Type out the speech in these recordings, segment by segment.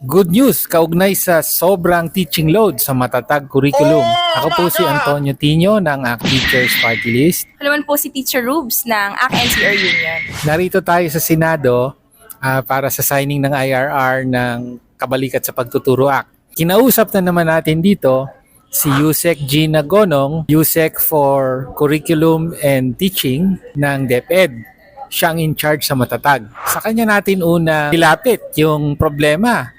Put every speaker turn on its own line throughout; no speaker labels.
Good news, kaugnay sa sobrang teaching load sa matatag curriculum. Ako po si Antonio Tino ng ACT Teachers Party List.
Naman po si Teacher Rubes ng AC NCR Union.
Narito tayo sa Senado ah, para sa signing ng IRR ng Kabalikat sa Pagtuturo Act. Kinausap na naman natin dito si Yusek Gina Gonong, Yusek for Curriculum and Teaching ng DepEd. Siya ang in charge sa matatag. Sa kanya natin una nilapit yung problema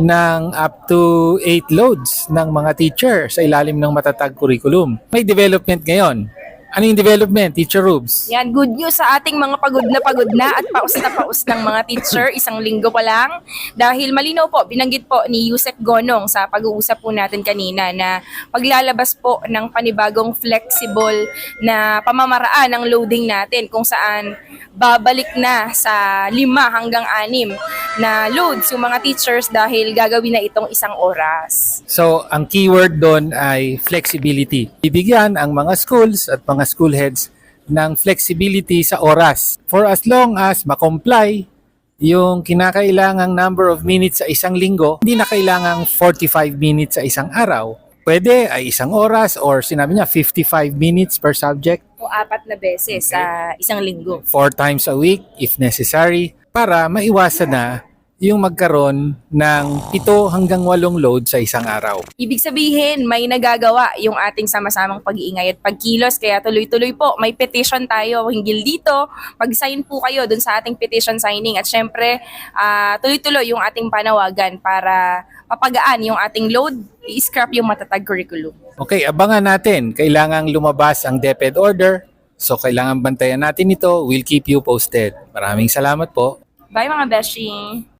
ng up to 8 loads ng mga teacher sa ilalim ng matatag curriculum. May development ngayon. Ano yung development, Teacher Rubes?
Yan, good news sa ating mga pagod na pagod na at paus na paus ng mga teacher, isang linggo pa lang. Dahil malinaw po, binanggit po ni Yusek Gonong sa pag-uusap po natin kanina na paglalabas po ng panibagong flexible na pamamaraan ng loading natin kung saan babalik na sa lima hanggang anim na loads yung mga teachers dahil gagawin na itong isang oras.
So, ang keyword doon ay flexibility. Bibigyan ang mga schools at mga school heads ng flexibility sa oras. For as long as makomply yung kinakailangang number of minutes sa isang linggo, hindi na kailangang 45 minutes sa isang araw. Pwede ay isang oras or sinabi niya 55 minutes per subject,
O apat na beses sa isang linggo.
four times a week if necessary, para maiwasan na yung magkaroon ng ito hanggang walong load sa isang araw.
Ibig sabihin, may nagagawa yung ating sama-samang pag-iingay at pagkilos. Kaya tuloy-tuloy po, may petition tayo hinggil dito. Mag-sign po kayo dun sa ating petition signing. At syempre, ah, tuloy-tuloy yung ating panawagan para papagaan yung ating load, i-scrap yung matatag curriculum.
Okay, abangan natin. Kailangang lumabas ang DepEd order. So, kailangan bantayan natin ito. We'll keep you posted. Maraming salamat po.
Bye mga beshi!